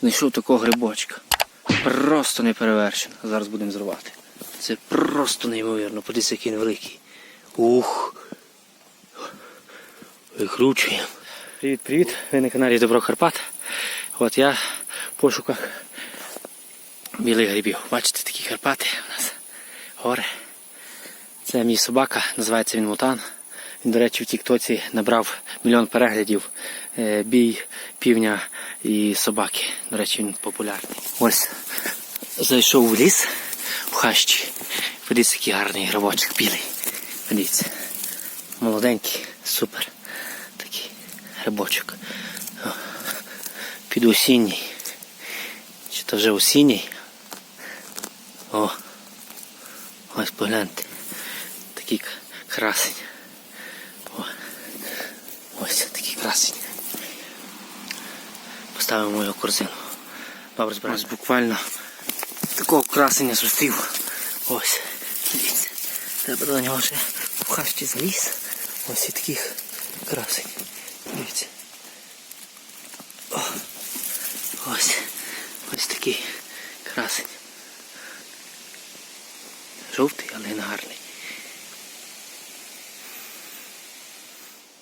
Знайшов такого грибочка. Просто не перевершено. Зараз будемо зривати. Це просто неймовірно. Подивіться, який він великий. Ух. Викручуємо. Привіт, привіт. Ви на каналі Добро Карпат. От я в пошуках білих грибів. Бачите, такі Карпати у нас. Гори. Це мій собака, називається він Мутан. Він, до речі, в Тіктоці набрав мільйон переглядів. Е, Бій півня і собаки. До речі, він популярний. Ось зайшов в ліс в хащі. Подивіться, який гарний грибочок білий. Подивіться. Молоденький, супер. Такий грибочок. Під осінній. Чи то вже осінній? О. Ось погляньте. Такий красень. О. Ось такий красень. Поставимо його в корзину. Добре, збираємо. Ось буквально такого красення зустрів. Ось. Дивіться. Треба до нього ще в хащі заліз. Ось і таких красень. Дивіться. Ось. Ось такий красень. Жовтий, але не гарний.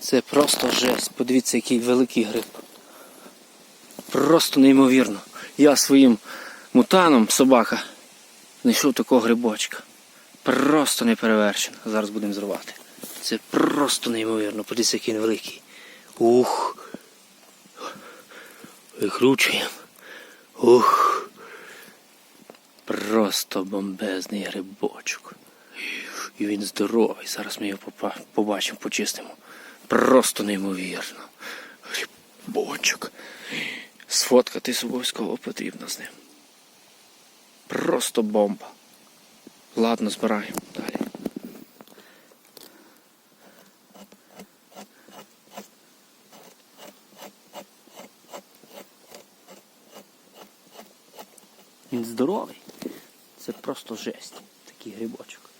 Це просто жесть. Подивіться, який великий гриб. Просто неймовірно. Я своїм мутаном, собака, знайшов такого грибочка. Просто не перевершено. Зараз будемо зривати. Це просто неймовірно. Подивіться, який він великий. Ух. Викручуємо. Ух. Просто бомбезний грибочок. І він здоровий. Зараз ми його побачимо, почистимо. Просто неймовірно. Грибочок. Сфоткатись обов'язково потрібно з ним. Просто бомба. Ладно, збираємо далі. Він здоровий. Це просто жесть. Такий грибочок.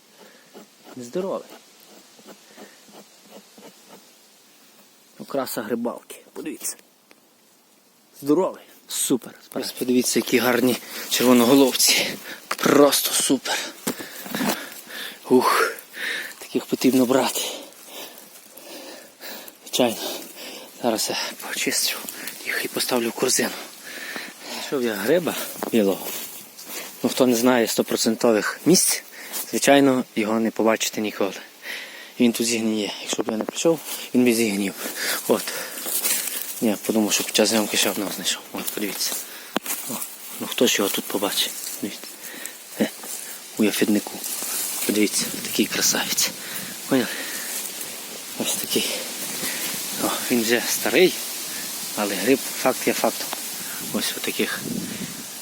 Він здоровий. Окраса грибалки. Подивіться. Здоровий. Супер. Ось подивіться, які гарні червоноголовці. Просто супер. Ух, таких потрібно брати. Звичайно. Зараз я почистю їх і поставлю в корзину. Знайшов я гриба білого. Ну, хто не знає 100% місць, звичайно, його не побачите ніколи. Він тут зігніє. Якщо б я не прийшов, він би зігнів. От. Я подумав, що під час зйомки ще одного знайшов. От, подивіться. О, ну хто ж його тут побачить? Дивіться. Е, у яфіднику. Подивіться, такий красавець. Поняли? Ось такий. О, він вже старий, але гриб факт є фактом. Ось у таких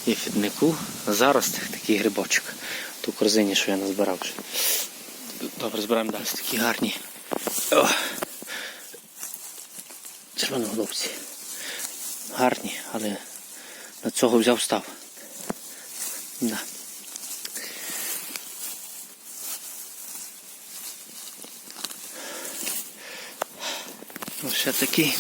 яфіднику заростих такий грибочок. Ту корзині, що я назбирав вже. Добре, збираємо далі. Такі гарні. О. Червоноголовці. Гарні, але на цього взяв став. Да. Ще такий.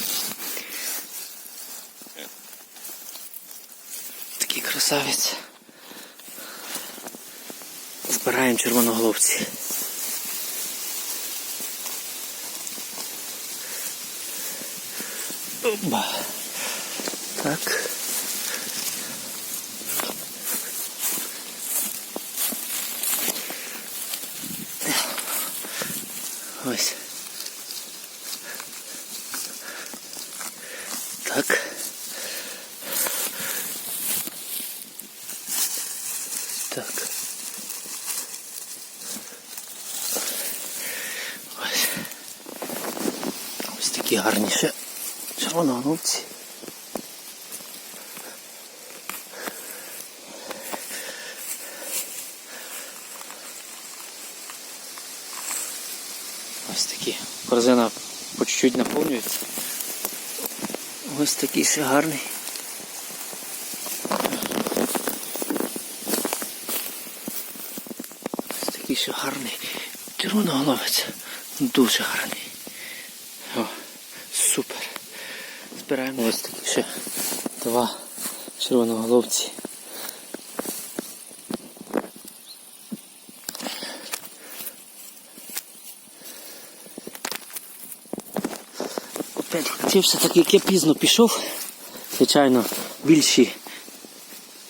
Такий красавець. Збираємо червоноголовці. Оба. Так. Ось. Так. Так. Ось. Ось такі гарні ще червоноголовці. Ось такі. Корзина по чуть-чуть наповнюється. Ось такий ще гарний. Ось такий ще гарний. Червоноголовець. Дуже гарний. О, супер. Збираємо ось такі ще два червоноголовці. Опять так як я пізно пішов. Звичайно, більші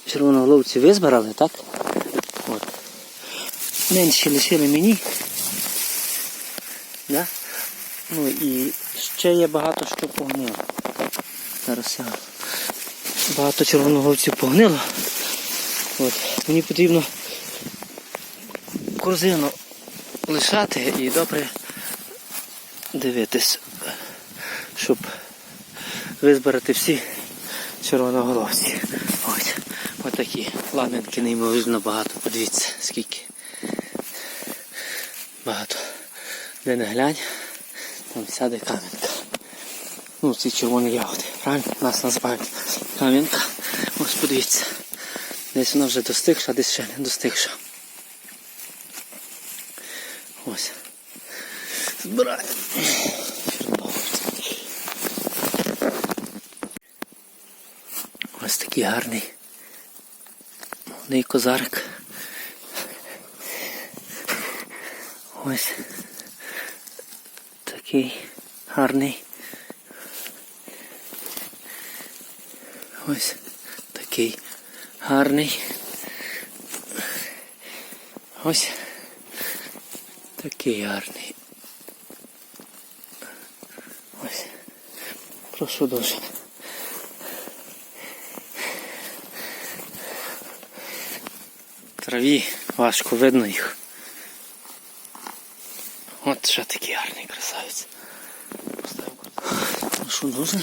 червоноголовці визбирали, так? От. Менші лишили мені. Да? Ну і ще є багато що погнило. Зараз багато червоноголовців погнило. От. Мені потрібно корзину лишати і добре дивитись, щоб визбирати всі червоноголовці. Ось. Ось такі ладненькі неймовірно багато. Подивіться, скільки. Багато. Де не глянь, там сяде кам'янка. Ну, ці червоні ягоди. Правильно? Нас називають кам'янка. Ось подивіться. Десь вона вже достигша, десь ще не достигша. Ось. Збираємо. Ось такий гарний. Молодий козарик. Ось такий гарний. Ось такий гарний. Ось такий гарний. Ось. Прошу дуже. Траві важко видно їх. От ще такий гарний красавець. Прошу дуже.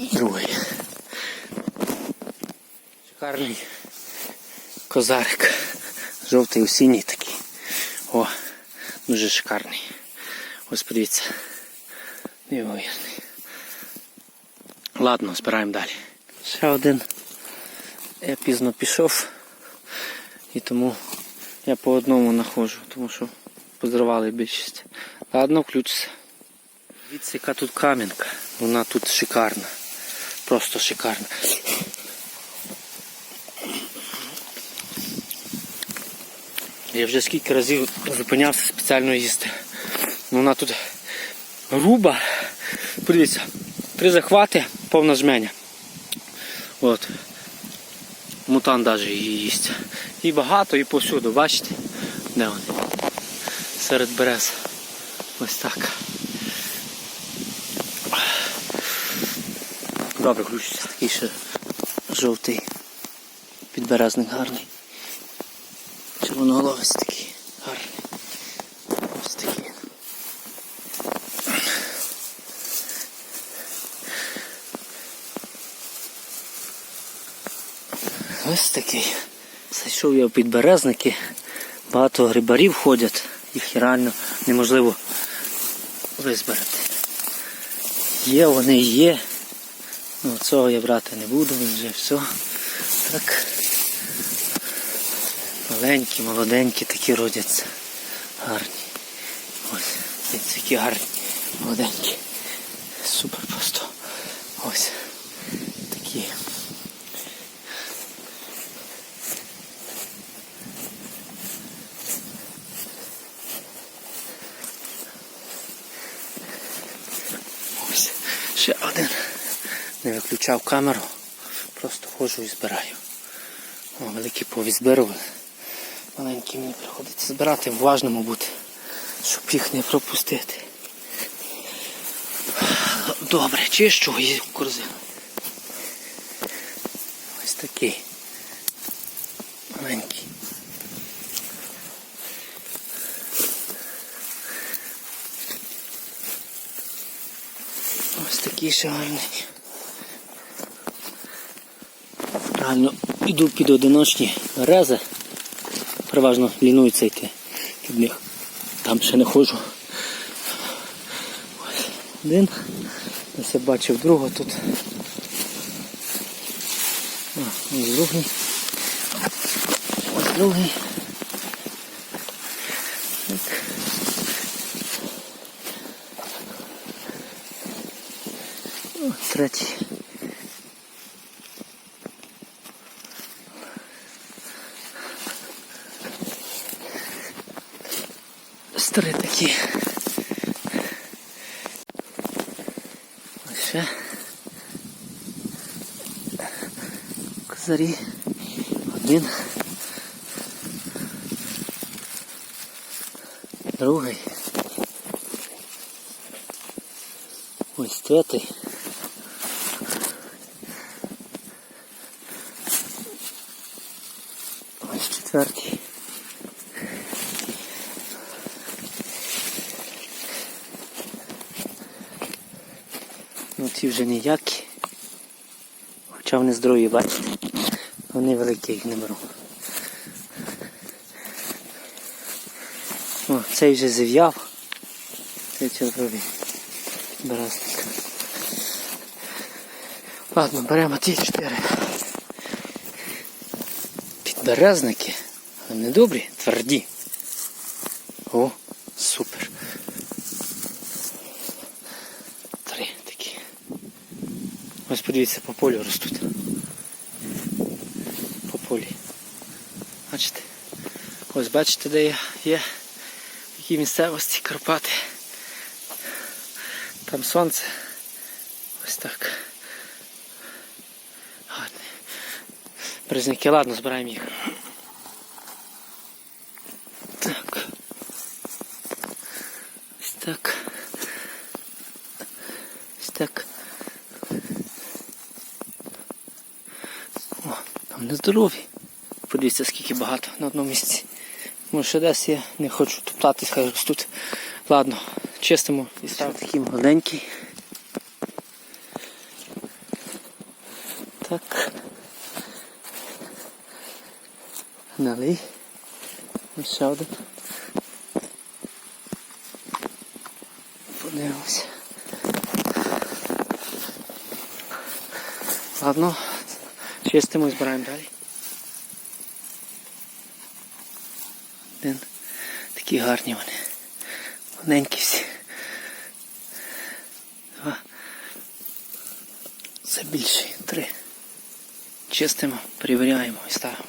І другий. Шикарний козарик. Жовтий осінній такий. О, дуже шикарний. Ось подивіться. Неймовірний. Ладно, збираємо далі. Ще один. Я пізно пішов. І тому я по одному знаходжу, тому що позривали більшість. Ладно, включиться. Дивіться, яка тут кам'янка. Вона тут шикарна. Просто шикарна. Я вже скільки разів зупинявся спеціально їсти. Ну, Вона тут груба. Подивіться, три захвати, повна жменя. От. Мутан навіть її їсть. І багато, і повсюду, бачите? Де вони? Серед берез. Ось так. Добре, включиться. Такий ще жовтий підберезник гарний. Червоноголовець такий гарний. Ось такий. Ось такий. Зайшов я в підберезники. Багато грибарів ходять, їх реально неможливо визбирати. Є, вони є. Ну, цього я брати не буду, він вже все. Так. Маленькі, молоденькі такі родяться. Гарні. Ось, дивіться, які гарні, молоденькі. Супер просто. Ось. Такі. Ось. Ще один. Не виключав камеру. Просто ходжу і збираю. О, великі повізбирували. Маленькі мені приходиться збирати, уважному бути, щоб їх не пропустити. Добре, чищу і в корзину. Ось такий. Маленький. Ось такий ще гарний. Реально йду під одиночні рези переважно лінуються йти від них. Там ще не ходжу. Ось Один. Ось я бачив друга тут. Ось другий. Ось другий. О, третій. Старі такі. Ось ще. Козарі. Один. Другий. Ось третій. Ось четвертий. Ці вже ніякі. Хоча вони здорові, бачите. Вони великі, їх не беру. О, цей вже зів'яв. Цей червовий. Березник. Ладно, беремо ті чотири. Підберезники. Вони добрі, тверді. О, супер. Три такі. Ось подивіться, по полю ростуть. По полі. Бачите? Ось бачите, де є. В якій місцевості Карпати. Там сонце. Ось так. Гарне. Березники, ладно, збираємо їх. Так. Ось так. Ось так. О, там нездорові. Подивіться, скільки багато на одному місці. Може десь я не хочу топтатись, хай ростуть. Ладно, чистимо і ставимо такий молоденький. Так. Налий. Ось ще один. Подивимося. Ладно, чистимо і збираємо далі. Один. Такі гарні вони. Маленькі всі. Два. Це більші. Три. Чистимо, перевіряємо і ставимо.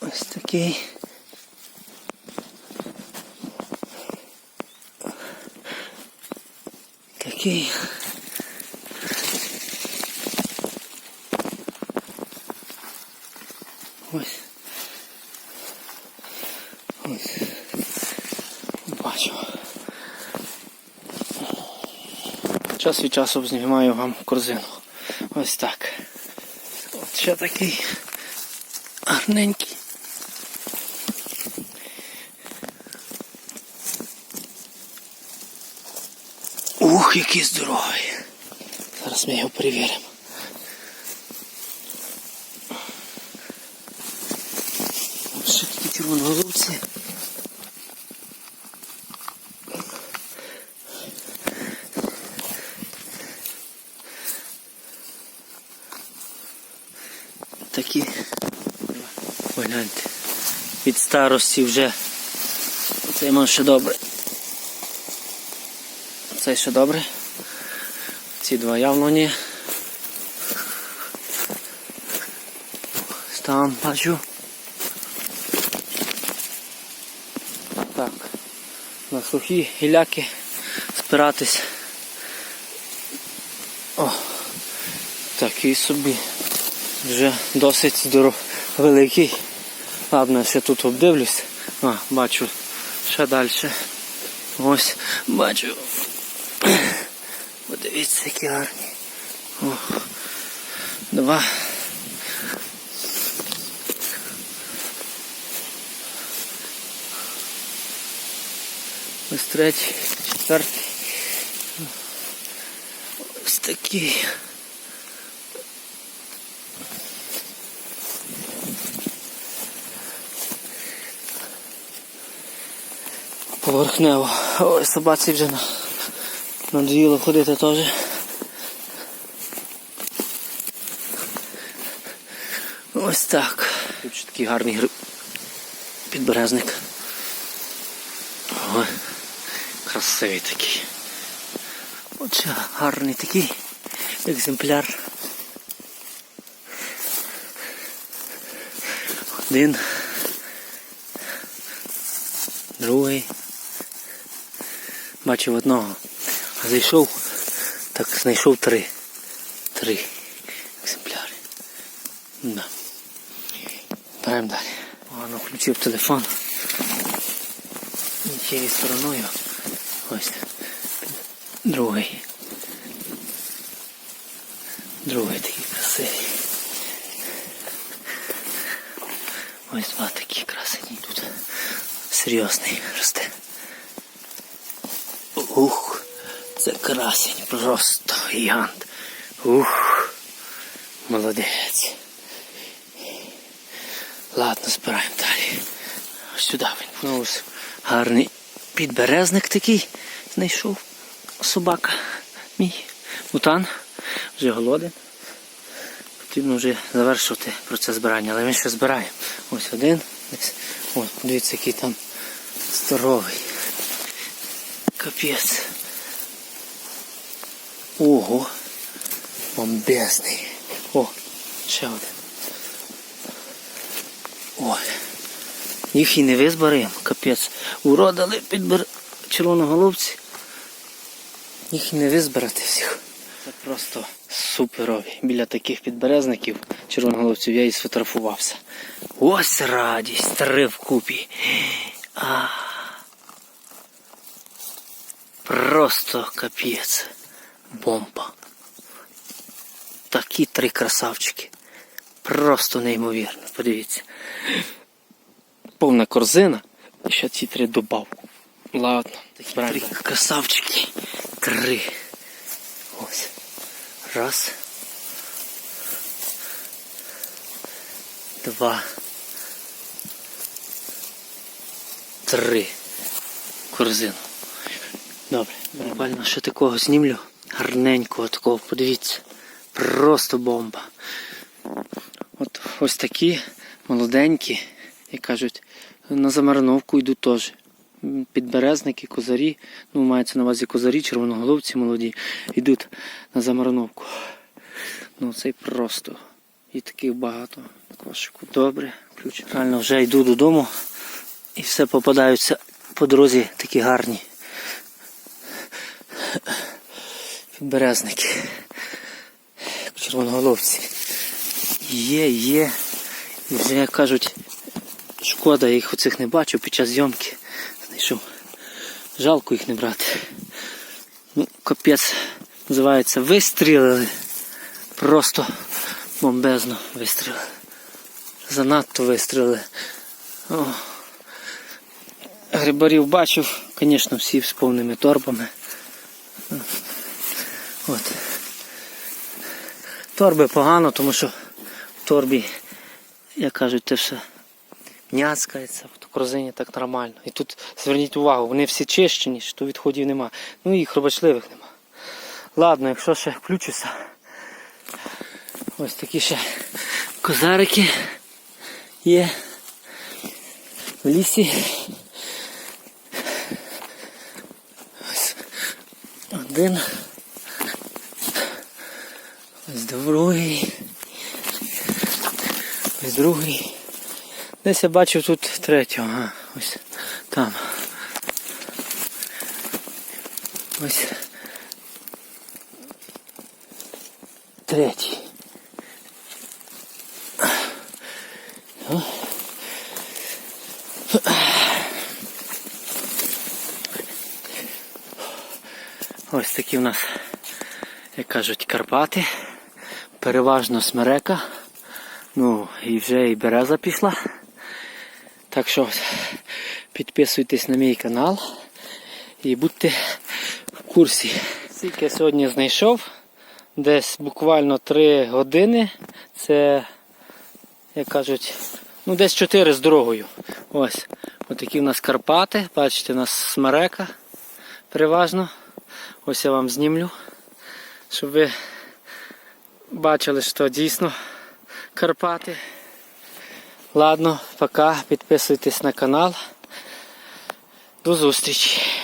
Ось такий. Такий. Ось. Ось. Бачу. Час від часу знімаю вам корзину. Ось так. От ще такий гарненький. Ух, який здоровий. Зараз ми його перевіримо. Ще такі червоноголовці. Такі. Погляньте. Від старості вже. Цей мав ще добре. Цей ще добре. Ці два явно ні. Там бачу. Так. На сухі гіляки спиратись. О, такий собі. Вже досить здоров... великий. Ладно, ще тут обдивлюсь. А, бачу ще далі. Ось, бачу. Подивіться, які гарні. О, два. Ось третій, четвертий. Ось такий. Поверхнево. Ой, собаці вже на- надоїло ходити теж. Ось так. Тут ще такий гарний гриб. Підберезник. Ой, красивий такий. Отже, гарний такий екземпляр. Один. Другий. Бачив одного. А зайшов, так знайшов три. Три екземпляри. Да. Беремо далі. Погано включив телефон. І Тією стороною. Ось. Другий. Другий такий красивий. Ось два такі красені тут. Серйозний росте. Ух, це красень, просто гігант. Ух, молодець. Ладно, збираємо далі. Сюди він. Ну, ось гарний підберезник такий знайшов. Собака мій. Мутан. Вже голоден. Потрібно вже завершувати процес збирання, але він ще збирає. Ось один. Ось, подивіться, який там здоровий. Капець. Ого. Бомбезний. О, ще один. Ой. Їх і не визберемо, капець. Уродили підбер червоноголовці. Їх і не визбирати всіх. Це просто суперові. Біля таких підберезників червоноголовців я і сфотографувався. Ось радість, три вкупі. А. Просто капець. Бомба. Такі три красавчики. Просто неймовірно. Подивіться. Повна корзина. І ще ці три добавку. Ладно. Такі три красавчики. Три. Ось. Раз. Два. Три. Корзину. Добре. Буквально ще такого знімлю. Гарненького такого, подивіться. Просто бомба. От ось такі молоденькі, як кажуть, на замариновку йдуть теж. Підберезники, козарі, ну мається на увазі козарі, червоноголовці молоді, йдуть на замариновку. Ну цей просто. І таких багато. Кошику. Добре, ключ. Реально вже йду додому і все попадаються по дорозі такі гарні. Підберезники. Червоноголовці. Є, є. І вже, як кажуть, шкода, я їх оцих не бачив під час зйомки. Знайшов. Жалко їх не брати. Ну, капець називається вистрілили. Просто бомбезно вистрілили. Занадто вистрілили. О. Грибарів бачив, звісно, всі з повними торбами. От. Торби погано, тому що в торбі, як кажуть, те все няцкається, в корзині так нормально. І тут зверніть увагу, вони всі чищені, що відходів нема. Ну і хробачливих нема. Ладно, якщо ще включуся. Ось такі ще козарики є в лісі. Один. Ось другий. Ось другий. Десь я бачив тут третього. Ага, ось там. Ось. Третій. О. Ось такі в нас, як кажуть, Карпати. Переважно смерека. Ну, і вже і береза пішла. Так що підписуйтесь на мій канал і будьте в курсі. Скільки я сьогодні знайшов, десь буквально 3 години. Це, як кажуть, ну десь 4 з дорогою. Ось. Отакі в нас Карпати. Бачите, у нас смерека переважно. Ось я вам знімлю, щоб ви бачили, що дійсно Карпати. Ладно, пока, підписуйтесь на канал. До зустрічі!